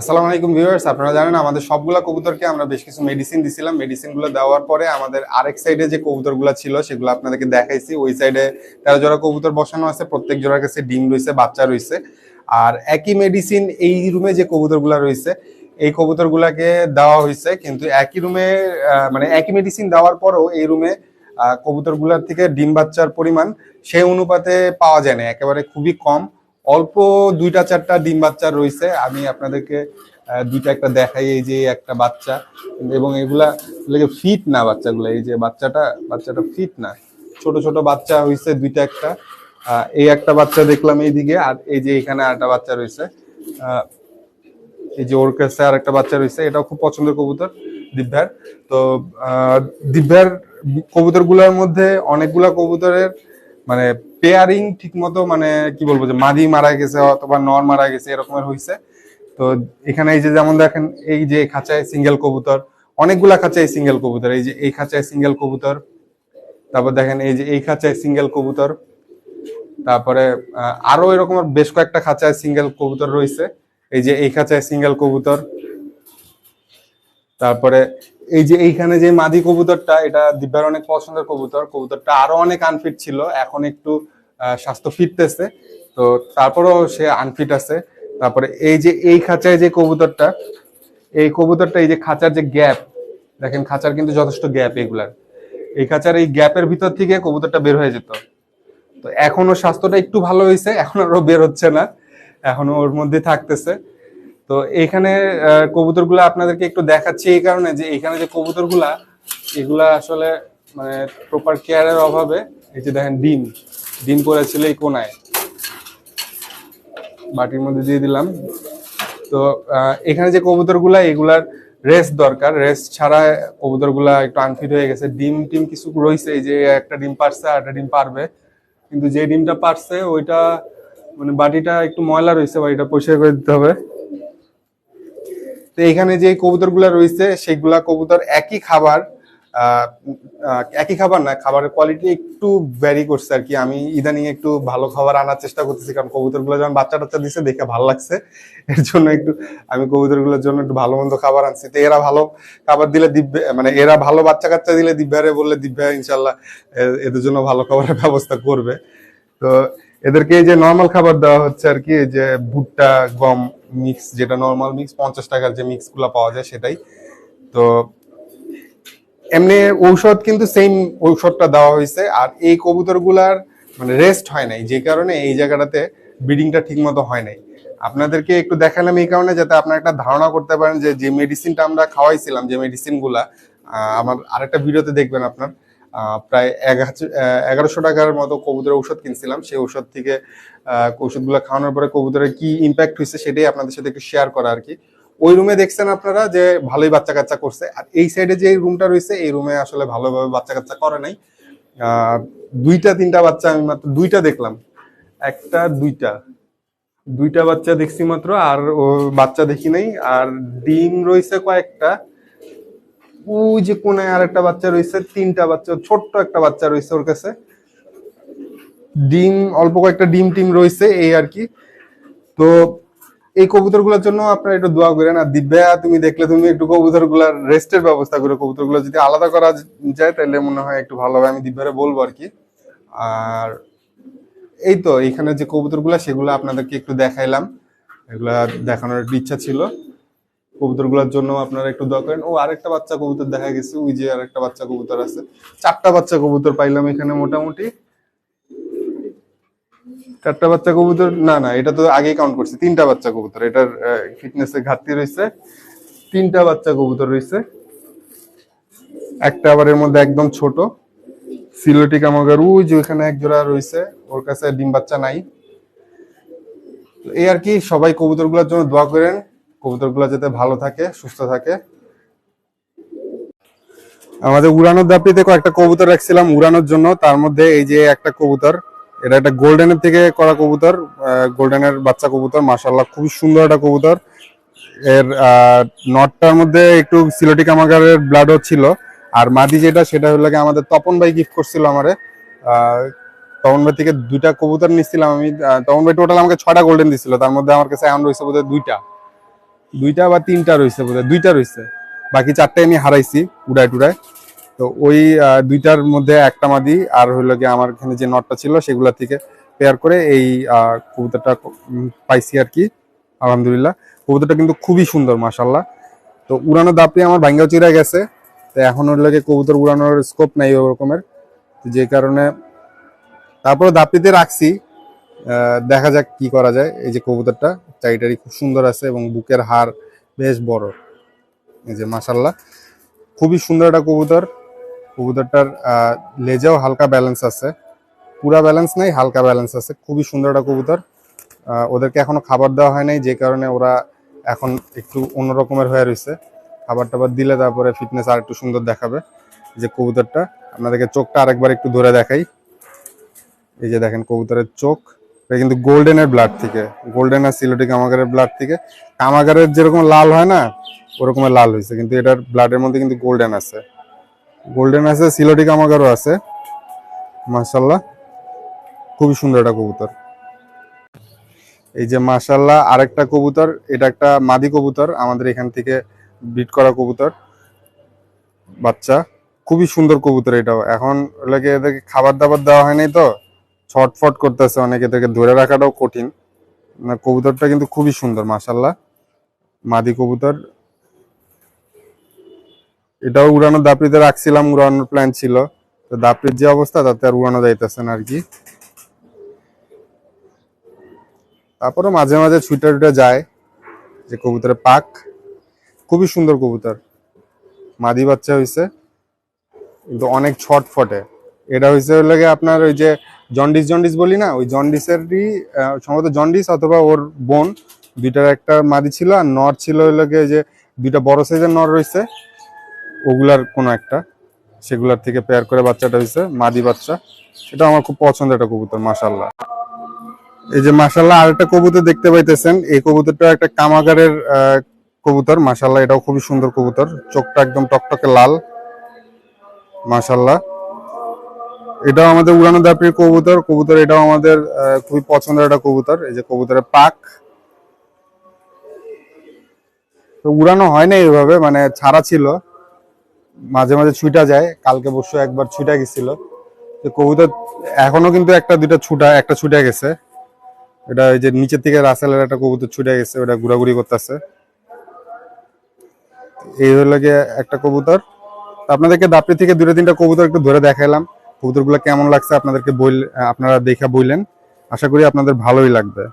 আসসালামু আলাইকুম ভিউয়ার্স, আপনারা জানেন আমাদের সবগুলা কবুতরকে আমরা বেশ কিছু মেডিসিন দিছিলাম। মেডিসিনগুলো দেওয়ার পরে আমাদের আরেক সাইডে যে কবুতরগুলা ছিল, সেগুলো আপনাদেরকে দেখাইছি। ওই সাইডে তেরো জোড়া কবুতর বসানো আছে, প্রত্যেক জোড়ার কাছে ডিম রয়েছে, বাচ্চা রয়েছে। আর একই মেডিসিন এই রুমে যে কবুতরগুলা রয়েছে, এই কবুতর গুলাকে দেওয়া হয়েছে। কিন্তু একই রুমে মানে একই মেডিসিন দেওয়ার পরেও এই রুমে কবুতরগুলার থেকে ডিম বাচ্চার পরিমাণ সেই অনুপাতে পাওয়া যায় না। একেবারে খুবই কম। অল্প দুইটা, চারটা ডিম বাচ্চা রয়েছে। আমি আপনাদেরকে দুইটা একটা দেখাই, এই যে একটা বাচ্চা। এবং এগুলা ফিট না বাচ্চাগুলো, এই যে বাচ্চাটা বাচ্চাটা ফিট না। ছোট ছোট বাচ্চা হয়েছে দুইটা একটা। এই একটা বাচ্চা দেখলাম এইদিকে, আর এই যে এখানে আরেকটা বাচ্চা রয়েছে। এই যে ওর কাছে আর একটা বাচ্চা রয়েছে, এটাও খুব পছন্দের কবুতর, দিব্যার। তো দিব্যার কবুতরগুলার মধ্যে অনেকগুলা কবুতরের মানে পেয়ারিং ঠিক মতো মানে কি বলব যে মাদি মারা গেছে অথবা নর মারা গেছে এরকমের হয়েছে তো এখানে এই যে যেমন দেখেন, এই যে খাঁচায় সিঙ্গেল কবুতর, অনেকগুলা খাঁচায় সিঙ্গেল কবুতর। এই যে এই খাঁচায় সিঙ্গেল কবুতর, তারপর দেখেন এই যে এই খাঁচায় সিঙ্গেল কবুতর, তারপরে আরও এরকমের বেশ কয়েকটা খাঁচায় সিঙ্গেল কবুতর রয়েছে। এই যে এই খাঁচায় সিঙ্গেল কবুতর, তারপরে এই যে এইখানে যে মাদি কবুতরটা, এটা দিব্যার অনেক পছন্দের কবুতর। কবুতরটা আরও অনেক আনফিট ছিল, এখন একটু স্বাস্থ্য ফিরতেছে। তো তারপরেও সে আনফিট আছে। তারপরে এই যে, এই খাঁচায় যে কবুতরটা, এই কবুতরটা, এই যে খাঁচার যে গ্যাপ দেখেন খাঁচার কিন্তু যথেষ্ট গ্যাপ এগুলার। এই খাঁচার এই গ্যাপের ভিতর থেকে কবুতরটা বের হয়ে যেত। তো এখনও স্বাস্থ্যটা একটু ভালো হয়েছে এখন আরও বের হচ্ছে না। এখনও ওর মধ্যে থাকতেছে। তো এখানে কবুতরগুলা আপনাদেরকে একটু দেখাচ্ছি এই কারণে যে এখানে যে কবুতরগুলা এগুলা আসলে মানে প্রপার কেয়ারের অভাবে, এই যে দেখেন ডিম ডিম পড়েছিল এই কোনায়। বাটির মধ্যে দিয়ে দিলাম। তো এখানে যে কবুতরগুলা এগুলার রেস্ট দরকার। রেস্ট ছাড়া কবুতরগুলা একটু আনফিট হয়ে গেছে। ডিম, টিম কিছু রয়েছে, এই যে একটা ডিম পারছে আর একটা ডিম পারবে। কিন্তু যে ডিমটা পারছে, ওইটা মানে বাটিটা একটু ময়লা রয়েছে, বাটিটা পরিষ্কার করে দিতে হবে। তো এখানে যে কবুতরগুলা রয়েছে, সেগুলা কবুতর একই খাবার একই খাবার না, খাবারের কোয়ালিটি একটু ভ্যারি করছে আর কি। আমি ইদানিং একটু ভালো খাবার আনার চেষ্টা করতেছি, কারণ কবুতরগুলো যখন বাচ্চা টাচ্চা দিছে, দেখে ভালো লাগছে। এর জন্য একটু আমি কবুতরগুলোর জন্য একটু ভালো মন্দ খাবার আনছি। তো এরা ভালো খাবার দিলে দিব্যে মানে এরা ভালো বাচ্চা কাচ্চা দিলে দিব্যারে বললে দিব্যা ইনশাল্লাহ এদের জন্য ভালো খাবারের ব্যবস্থা করবে। তো এদেরকে যে নর্মাল খাবার দেওয়া হচ্ছে আর কি যে ভুট্টা, গম মিক্স যেটা নর্মাল মিক্স পঞ্চাশ টাকার যে মিক্সগুলা পাওয়া যায় সেটাই। তো এমনি ঔষধ কিন্তু সেম ঔষধটা দেওয়া হয়েছে, আর এই কবুতরগুলার মানে রেস্ট হয় নাই, যে কারণে এই জায়গাটাতে ব্রিডিংটা ঠিক মতো হয় নাই। আপনাদেরকে একটু দেখালাম এই কারণে যাতে আপনারা একটা ধারণা করতে পারেন যে যে মেডিসিনটা আমরা খাওয়াইছিলাম, যে মেডিসিনগুলা আমার আরেকটা ভিডিওতে দেখবেন আপনার। প্রায় এগারোশো টাকার মতো কবুতরের ঔষধ কিনছিলাম। সেই ঔষধ থেকে ওষুধগুলো খাওয়ানোর পরে কবুতরের কি ইম্প্যাক্ট হয়েছে সেটাই আপনাদের সাথে একটু শেয়ার করা আর কি। ওই রুমে দেখছেন আপনারা যে ভালোই বাচ্চা কাচ্চা করছে। আর এই সাইডে যে রুমটা রয়েছে, এই রুমে আসলে ভালোভাবে বাচ্চা কাচ্চা করে নাই। দুইটা, তিনটা বাচ্চা আমি মাত্র, দুইটা দেখলাম। একটা, দুইটা। দুইটা বাচ্চা দেখছি মাত্র, আর ও বাচ্চা দেখি নাই। আর ডিম রয়েছে কয়েকটা। ওই যে কোনায় আর একটা বাচ্চা রয়েছে, তিনটা বাচ্চা, ছোট্ট একটা বাচ্চা রয়েছে ওর কাছে। ডিম, অল্প কয়েকটা ডিম টিম রয়েছে, এই আর কি। তো এই কবুতরগুলোর জন্য আপনারা একটু দোয়া করেন। আর দিব্যা, তুমি দেখলে তুমি একটু কবুতরগুলার রেস্টের ব্যবস্থা করে। কবুতরগুলো যদি আলাদা করা যায়, তাহলে মনে হয় একটু ভালো হবে। আমি দিব্যারে বলব আর কি। আর এই তো, এখানে যে কবুতরগুলা সেগুলো আপনাদেরকে একটু দেখাইলাম। এগুলা দেখানোর ইচ্ছা ছিল। কবুতরগুলার জন্য আপনারা একটু দোয়া করেন। ও, আরেকটা বাচ্চা কবুতর দেখা গেছে, ওই যে আরেকটা বাচ্চা কবুতর আছে। চারটা বাচ্চা কবুতর পাইলাম এখানে মোটামুটি। চারটা বাচ্চা কবুতর, না না, এটা তো আগেই কাউন্ট করছে। তিনটা বাচ্চা কবুতর, এটার ফিটনেস এর ঘাটতি রয়েছে। তিনটা বাচ্চা কবুতর রয়েছে। একটা আবার এর মধ্যে একদম ছোট। সিলোটি কামাগার ওই যে ওখানে এক জোড়া রয়েছে। ওর কাছে ডিম বাচ্চা নাই। এই আর কি, সবাই কবুতরগুলোর জন্য দোয়া করেন। কবুতরগুলো যাতে ভালো থাকে, সুস্থ থাকে। আমাদের উড়ানোর দাপিতে কয়েকটা কবুতর রাখছিলাম উড়ানোর জন্য। তার মধ্যে এই যে একটা কবুতর, এটা একটা গোল্ডেনের থেকে করা কবুতর গোল্ডেনের বাচ্চা কবুতর মাশাল্লাহ খুবই সুন্দর একটা কবুতর। এর নটটার মধ্যে একটু সিলোটি কামাগারের ব্লাডও ছিল। আর মাদি যেটা, সেটা হলো আমাদের তপন ভাই গিফট করছিল আমারে। তপন ভাই থেকে দুইটা কবুতর নিচ্ছিলাম আমি। তপন ভাই টোটাল আমাকে ছয়টা গোল্ডেন দিছিল। তার মধ্যে আমার কাছে এখন রয়েছে বোধহয় দুইটা। দুইটা বা তিনটা রয়েছে বোধহয়, দুইটা রয়েছে। বাকি চারটে আমি হারাইছি উড়ায় টুড়ায়। তো ওই দুইটার মধ্যে একটা মাদি আর হইল গিয়ে আমার এখানে যে নটটা ছিল সেগুলা থেকে পেয়ার করে এই কবুতরটা পাইছি আর কি, আলহামদুলিল্লাহ। কবুতরটা কিন্তু খুবই সুন্দর মাসাল্লাহ তো উড়ানো দাপড়ি আমার ভাঙ্গা চিরা গেছে। তো এখন হইল গিয়ে কবুতর উড়ানোর স্কোপ নাই ওরকমের। যে কারণে তারপরে দাপড়িতে রাখছি। দেখা যাক কি করা যায় এই যে কবুতরটা। চারিটারি খুব সুন্দর আছে এবং বুকের হার বেশ বড়। এই যে মাসাল্লাহ খুবই সুন্দর একটা কবুতর। কবুতরটার লেজেও হালকা ব্যালেন্স আছে। পুরা ব্যালেন্স নাই, হালকা ব্যালেন্স আছে। খুবই সুন্দর একটা কবুতর। ওদেরকে এখনও খাবার দেওয়া হয় নাই, যে কারণে ওরা এখন একটু অন্যরকমের হয়ে রয়েছে। খাবার টাবার দিলে তারপরে ফিটনেস আর একটু সুন্দর দেখাবে যে কবুতরটা। আপনাদেরকে চোখটা আরেকবার একটু ধরে দেখাই। এই যে দেখেন কবুতরের চোখ। এটা কিন্তু গোল্ডেনের ব্লাড থেকে। গোল্ডেন আর সিলোটি কামাগারের ব্লাড থেকে। কামাগারের যেরকম লাল হয় না ওরকমের লাল হয়েছে। কিন্তু এটার ব্লাডের মধ্যে কিন্তু গোল্ডেন আছে। গোল্ডেন আছে সিলোটি কামাগারও আছে। মাশাল্লাহ খুবই সুন্দর একটা কবুতর। এই যে মাশাল্লাহ আরেকটা কবুতর, এটা একটা মাদি কবুতর, আমাদের এখান থেকে বিট করা কবুতর। বাচ্চা। খুবই সুন্দর কবুতর এটাও। এখন লাগে এদেরকে খাবার দাবার দেওয়া হয়নি তো? ছটফট করতেছে অনেক, এদেরকে ধরে রাখাটাও কঠিন। কবুতরটা কিন্তু খুবই সুন্দর মাশাল্লাহ মাদি কবুতর। এটাও উড়ানো দাপড়িতে রাখছিলাম, উড়ানোর প্ল্যান ছিল। তো দাপড়ির যে অবস্থা, তাতে আর উড়ানো যাইতেছে না আর কি। তারপরে মাঝে মাঝে ছুটে টুটে যায় যে কবুতরের পাক। খুবই সুন্দর কবুতর। মাদি বাচ্চা হয়েছে কিন্তু অনেক ছটফটে। এটা হয়েছে হলো গিয়ে আপনার ওই যে জন্ডিস জন্ডিস বলি না, ওই জন্ডিসেরই সম্ভবত জন্ডিস অথবা ওর বোন, দুইটার একটা মাদি ছিল আর নর ছিল গিয়ে যে দুইটা বড় সাইজের নর রয়েছে, ওগুলার কোনো একটা, সেগুলার থেকে পেয়ার করে বাচ্চাটা হয়েছে, মাদি বাচ্চা সেটা আমার খুব পছন্দের একটা কবুতর মাশাল্লাহ এই যে মাসাল্লাহ আর একটা কবুতর দেখতে পাইতেছেন, এই কবুতরটা একটা কামাগারের কবুতর মাশাল্লাহ এটাও খুবই সুন্দর কবুতর, চোখটা একদম টকটকে লাল মাশাল্লাহ এটাও আমাদের উড়ানো দাপির কবুতর। কবুতর এটাও আমাদের খুবই পছন্দের একটা কবুতর। এই যে কবুতরের পাক। তো উড়ানো হয় না এইভাবে মানে ছাড়া ছিল। মাঝে মাঝে ছুটা যায়। কালকে বসে একবার ছুটা গেছিল। তো কবুতর এখনও কিন্তু একটা, দুইটা ছুটা, একটা ছুটে গেছে। এটা ওই যে নিচের থেকে রাসেলের একটা কবুতর ছুটে গেছে, ওটা ঘোরাঘুরি করতেছে। এই হলো গিয়ে একটা কবুতর। আপনাদেরকে দাপড়ি থেকে দুটো তিনটা কবুতর একটু ধরে দেখাইলাম। কবুতরগুলো কেমন লাগছে আপনাদেরকে বইল আপনারা দেখা বইলেন। আশা করি আপনাদের ভালোই লাগবে।